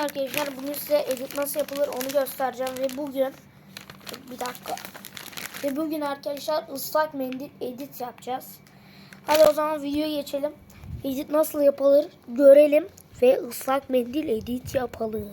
arkadaşlar bugün size edit nasıl yapılır onu göstereceğim ve bugün bir dakika ve bugün arkadaşlar ıslak mendil edit yapacağız. Hadi o zaman videoya geçelim. Edit nasıl yapılır görelim ve ıslak mendil edit yapalım.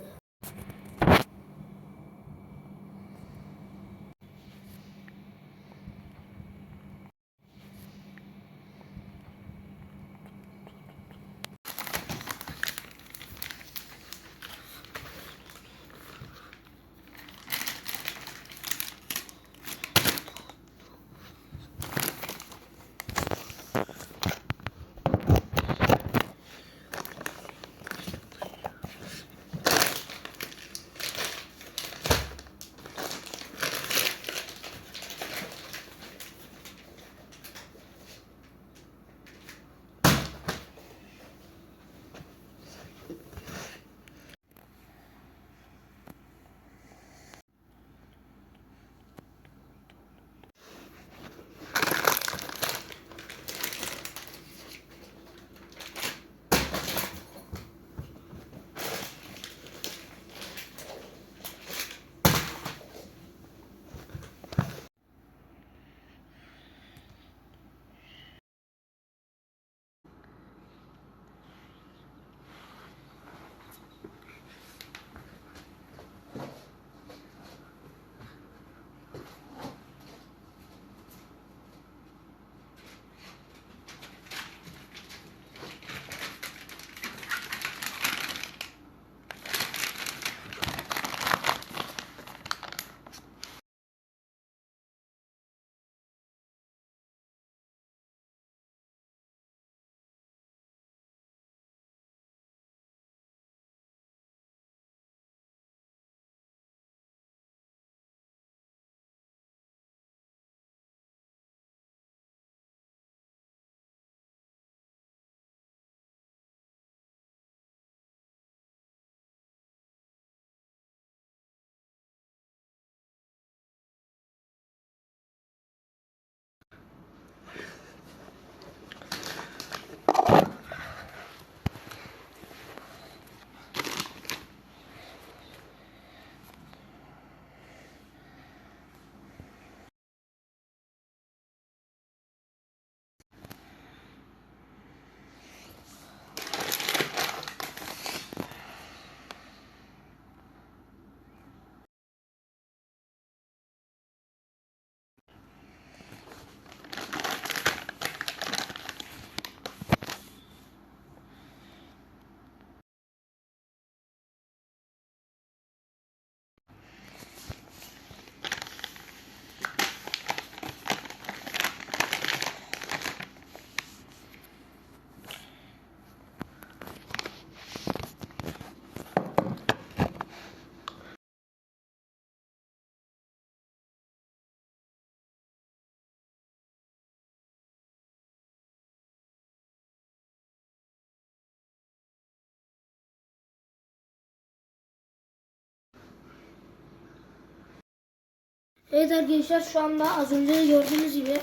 Evet arkadaşlar şu anda az önce gördüğünüz gibi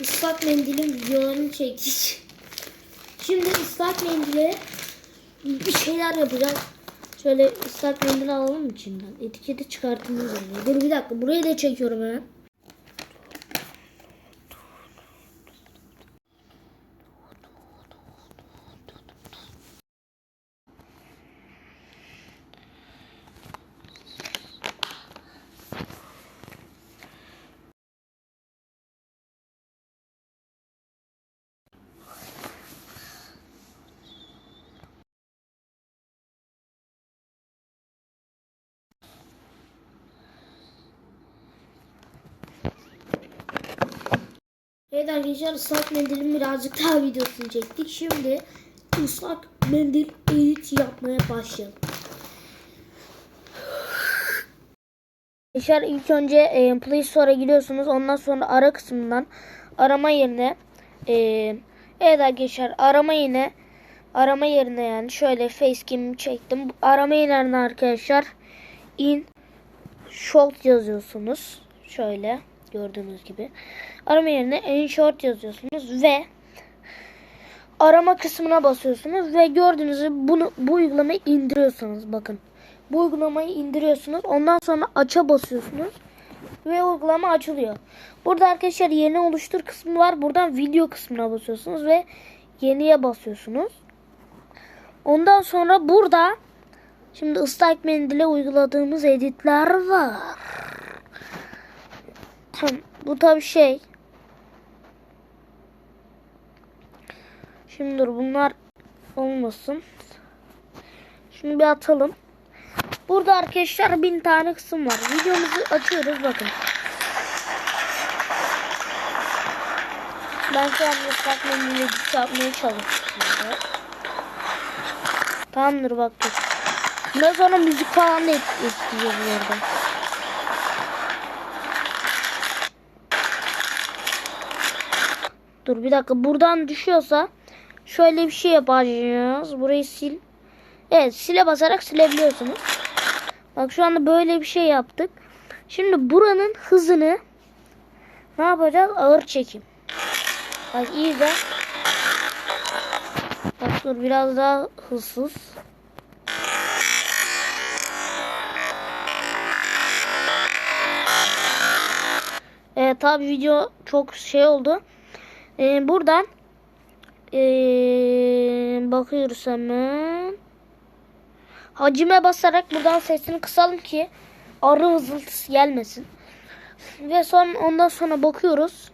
ıslak mendilin videolarını çektik. Şimdi ıslak mendile bir şeyler yapacağız. Şöyle ıslak mendil alalım içinden. Etiketi çıkartmamız lazım. Dur bir dakika burayı da çekiyorum hemen. Evet arkadaşlar ıslak mendilin birazcık daha videosunu çektik. Şimdi ıslak mendil edit yapmaya başlayalım. Arkadaşlar ilk önce e, Play Store'a giriyorsunuz. Ondan sonra ara kısmından arama yerine e, evet arkadaşlar arama yerine arama yerine yani şöyle facecam çektim. Arama yerine arkadaşlar in short yazıyorsunuz. Şöyle gördüğünüz gibi. Arama yerine in short yazıyorsunuz ve arama kısmına basıyorsunuz ve gördüğünüz gibi bunu bu uygulamayı indiriyorsunuz bakın. Bu uygulamayı indiriyorsunuz. Ondan sonra aça basıyorsunuz ve uygulama açılıyor. Burada arkadaşlar yeni oluştur kısmı var. Buradan video kısmına basıyorsunuz ve yeniye basıyorsunuz. Ondan sonra burada şimdi ıslak mendile uyguladığımız editler var. Bu tabi şey. Şimdi dur bunlar olmasın. Şimdi bir atalım. Burada arkadaşlar bin tane kısım var. Videomuzu açıyoruz bakın. Ben şu an ıslak mendil edit yapmaya çalışıyorum. Tamamdır bak dur. Bundan sonra müzik falan da ekleyeceğiz burada. Dur bir dakika buradan düşüyorsa şöyle bir şey yapacağız. Burayı sil. Evet sile basarak silebiliyorsunuz. Bak şu anda böyle bir şey yaptık. Şimdi buranın hızını ne yapacağız? Ağır çekim. Bak iyi de. Bak dur biraz daha hızsız. Evet tabi video çok şey oldu. Ee, buradan ee, bakıyoruz hemen. Hacime basarak buradan sesini kısalım ki arı vızıltısı gelmesin. Ve son ondan sonra bakıyoruz.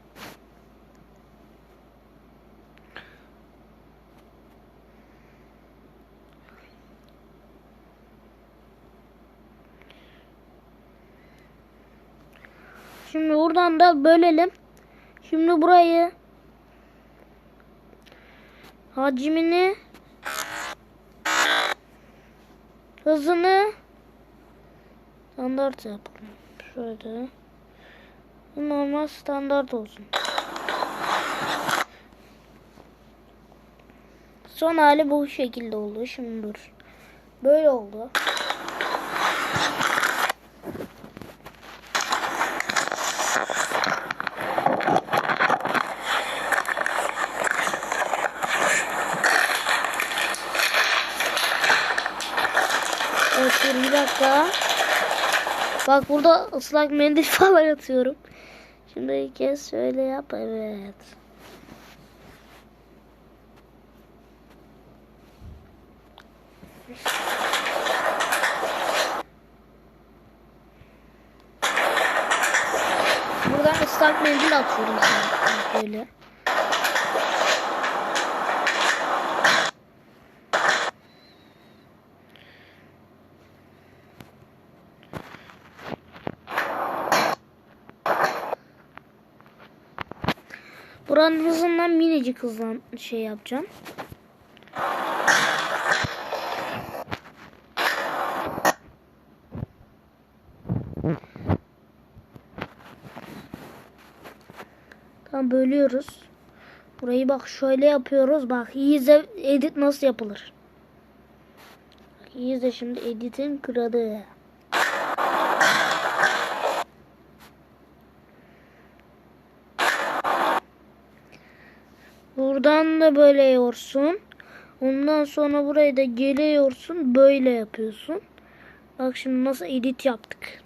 Şimdi buradan da bölelim. Şimdi burayı hacmini hızını standart yapalım. Şöyle. Normal standart olsun. Son hali bu şekilde oldu. Şimdi dur. Böyle oldu. Evet dur bir dakika. Bak burada ıslak mendil falan atıyorum. Şimdi bir kez şöyle yap. Evet. Buradan ıslak mendil atıyorum. Böyle. Buranın hızından minicik hızlan şey yapacağım. Tamam bölüyoruz. Burayı bak şöyle yapıyoruz. Bak iyi edit nasıl yapılır. İyi şimdi editin kralı. Buradan da böyle yorsun. Ondan sonra burayı da geliyorsun. Böyle yapıyorsun. Bak şimdi nasıl edit yaptık.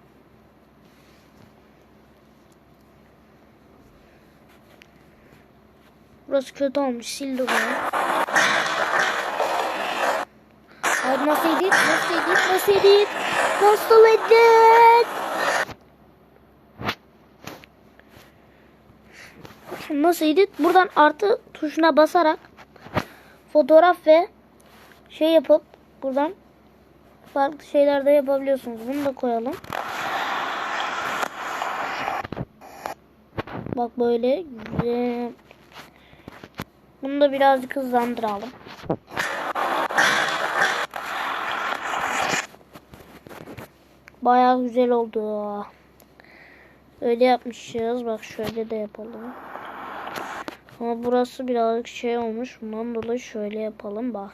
Burası kötü olmuş. Sildi burayı. Abi nasıl edit? Nasıl edit? Nasıl edit? Nasıl edit? Nasıl edit? Buradan artı tuşuna basarak fotoğraf ve şey yapıp buradan farklı şeyler de yapabiliyorsunuz. Bunu da koyalım. Bak böyle güzel. Bunu da birazcık hızlandıralım. Bayağı güzel oldu. Öyle yapmışız. Bak şöyle de yapalım. Ama burası birazcık şey olmuş. Bundan dolayı şöyle yapalım. Bak.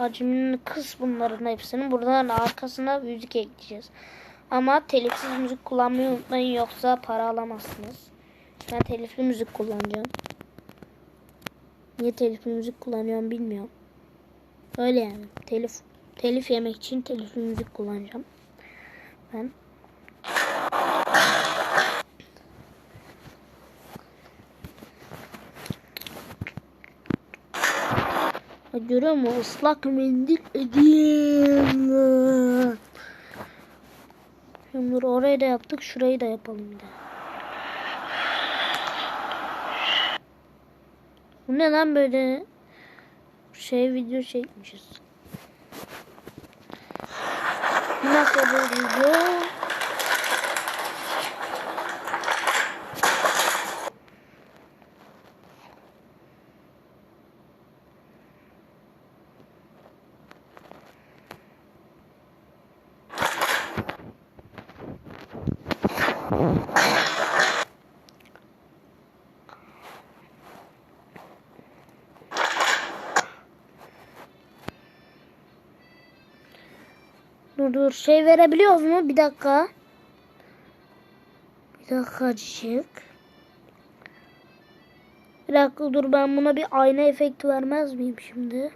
Hacmini kıs bunların hepsini. Buradan arkasına müzik ekleyeceğiz. Ama telifsiz müzik kullanmayı unutmayın yoksa para alamazsınız. Ben telifli müzik kullanacağım. Niye telifli müzik kullanıyorum bilmiyorum. Öyle yani. Telif telif yemek için telifli müzik kullanacağım. Ben. Ha, Görüyor musun? Islak mendil edeyim. Şimdi orayı da yaptık. Şurayı da yapalım bir de. Bu ne lan böyle? Şey video çekmişiz. Nasıl bir video? Dur şey verebiliyoruz mu? Bir dakika. Bir dakika çık. Bir dakika dur ben buna bir ayna efekti vermez miyim şimdi?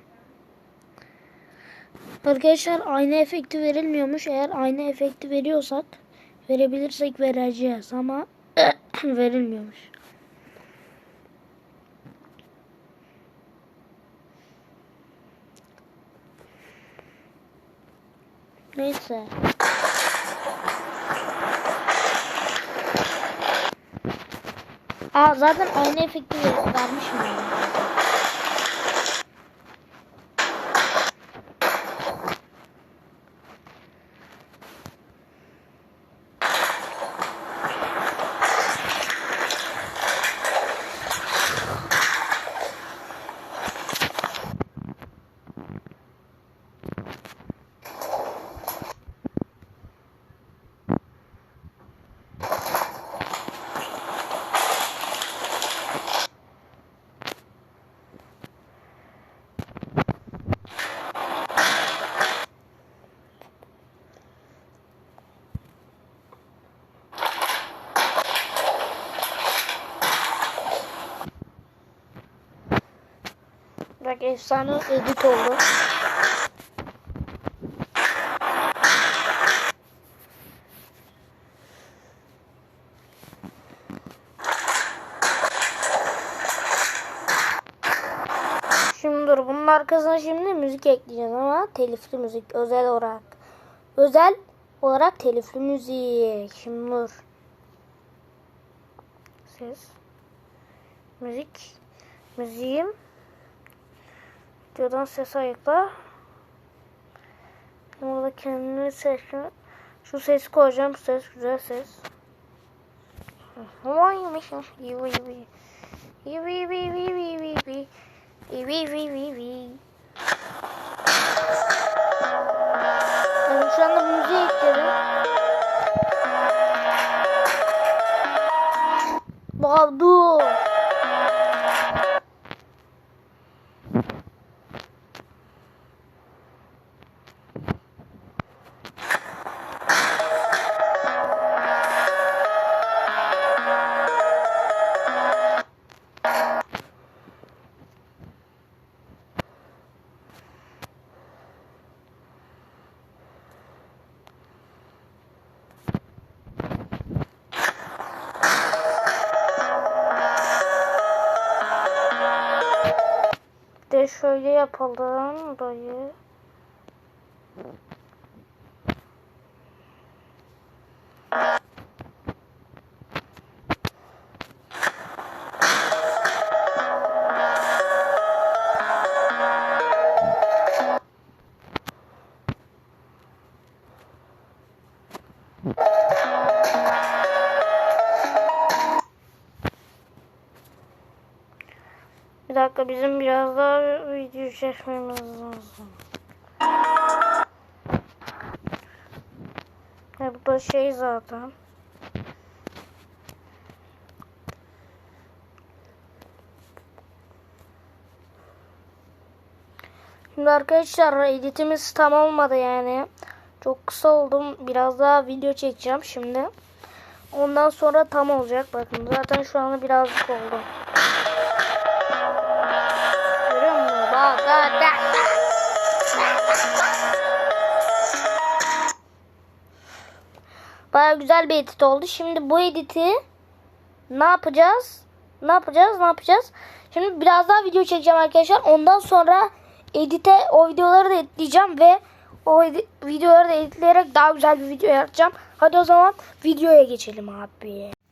Arkadaşlar ayna efekti verilmiyormuş. Eğer ayna efekti veriyorsak verebilirsek vereceğiz ama verilmiyormuş. Neyse. Aa zaten ayna efekti ver- vermişim yani. Bak efsane edit oldu. Şimdi dur bunun arkasına şimdi müzik ekleyeceğiz ama telifli müzik özel olarak. Özel olarak telifli müzik. Şimdi dur. Ses. Müzik. Müziğim. Videodan ses ayıkla. Burada kendini seçme. Şu sesi koyacağım. Ses güzel ses. Vaymış. Yivi yivi. Yivi yivi yivi yivi yivi. Yivi yivi yivi yivi. Ben şu anda müziği ekledim. Bak yapalım dayı. Bir dakika bizim çekmemiz lazım. Ya bu da şey zaten. Şimdi arkadaşlar editimiz tam olmadı yani. Çok kısa oldum. Biraz daha video çekeceğim şimdi. Ondan sonra tam olacak. Bakın zaten şu anda birazcık oldu. Baya güzel bir edit oldu. Şimdi bu editi ne yapacağız? Ne yapacağız? Ne yapacağız? Şimdi biraz daha video çekeceğim arkadaşlar. Ondan sonra edite o videoları da editleyeceğim ve o videoları da editleyerek daha güzel bir video yapacağım. Hadi o zaman videoya geçelim abi.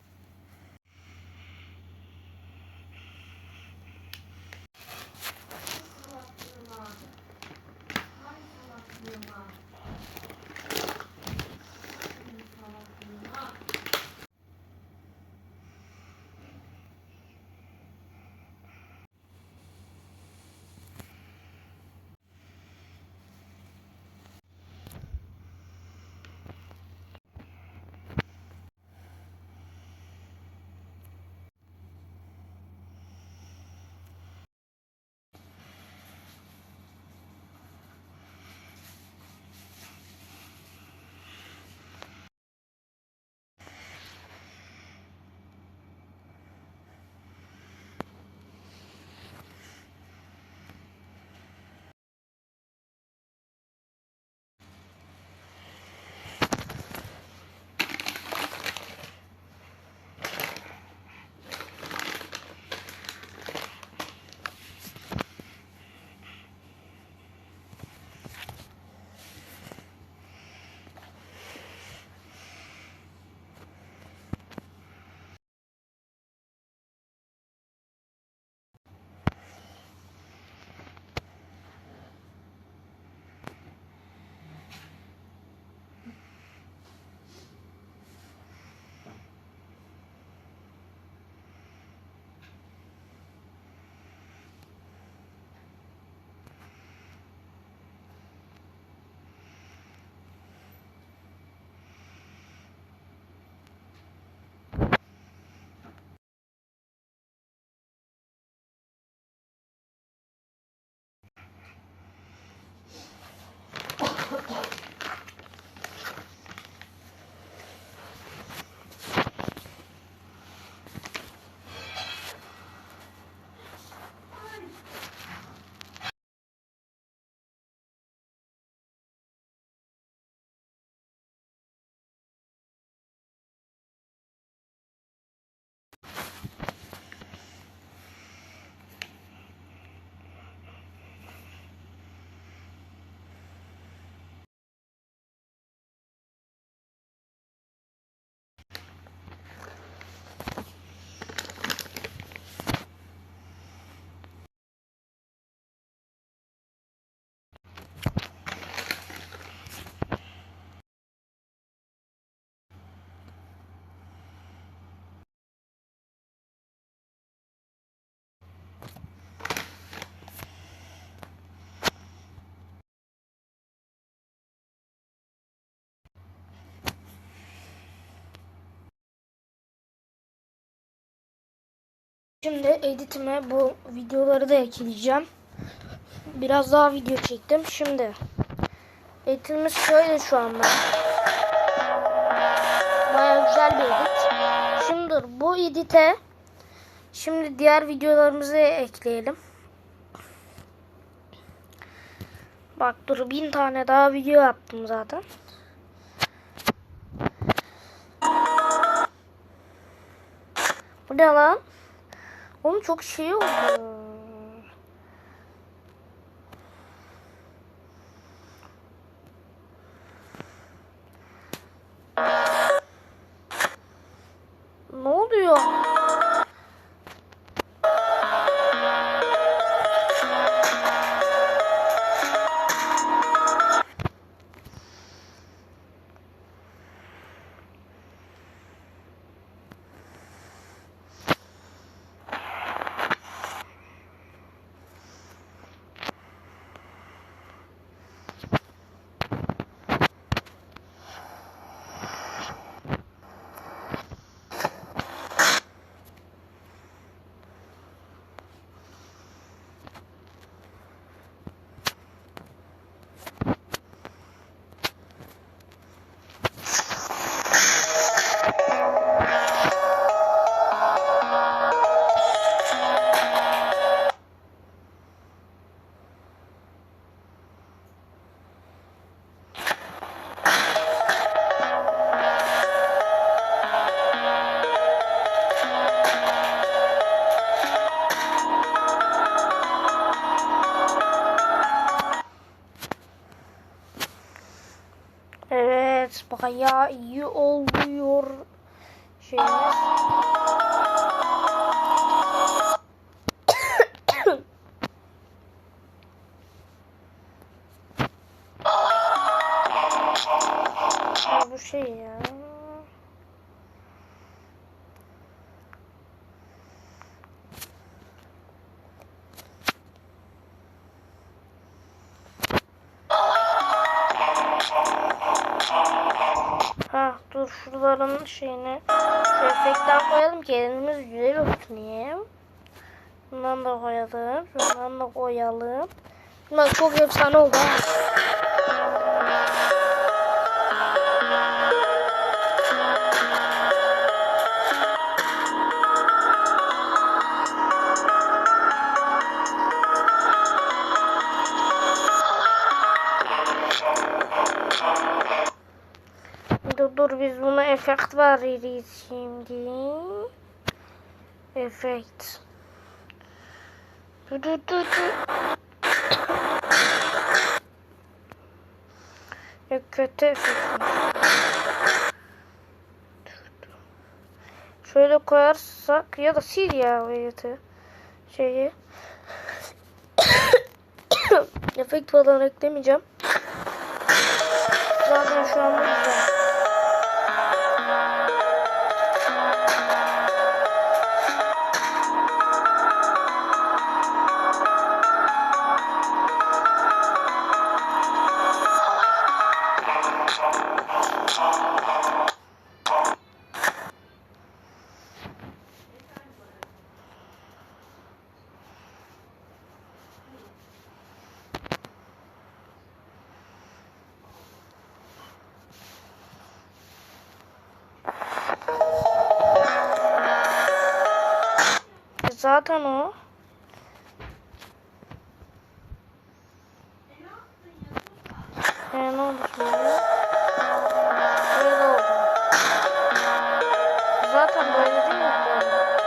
Şimdi editime bu videoları da ekleyeceğim. Biraz daha video çektim. Şimdi editimiz şöyle şu anda. Baya güzel bir edit. Şimdi bu edite şimdi diğer videolarımızı ekleyelim. Bak dur bin tane daha video yaptım zaten. Bu ne lan? Oğlum çok şey oldu. Ne oluyor? Baya iyi oluyor. Ya bu şey ya. Şuraların şeyini şu efektten koyalım ki elimiz güzel olsun diye. Bundan da koyalım. Bundan da koyalım. Bunlar çok efsane oldu efekt veririz şimdi. Efekt. Dur dur dur dur. Ya kötü efekt. Şöyle koyarsak ya da sil ya veyahut şeyi. efekt falan eklemeyeceğim. Zaten şu an bu Zaten böyle değil mi?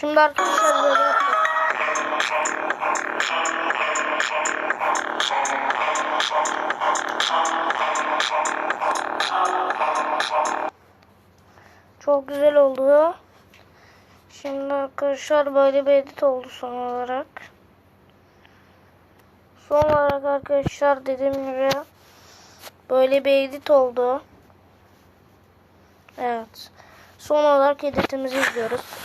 Şimdi arkadaşlar böyle. Çok güzel oldu. Şimdi arkadaşlar böyle bir edit oldu son olarak. Son olarak arkadaşlar dediğim gibi böyle bir edit oldu. Evet. Son olarak editimizi izliyoruz.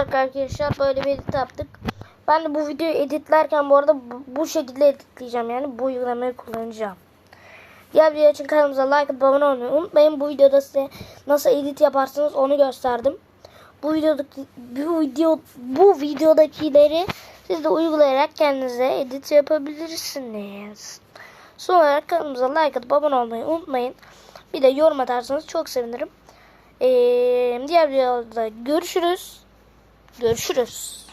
Olarak arkadaşlar böyle bir edit yaptık. Ben de bu videoyu editlerken bu arada bu şekilde editleyeceğim. Yani bu uygulamayı kullanacağım. Diğer video için kanalımıza like atıp abone olmayı unutmayın. Bu videoda size nasıl edit yaparsınız onu gösterdim. Bu videodaki bu video bu videodakileri siz de uygulayarak kendinize edit yapabilirsiniz. Son olarak kanalımıza like atıp abone olmayı unutmayın. Bir de yorum atarsanız çok sevinirim. Ee, diğer videoda görüşürüz. Görüşürüz.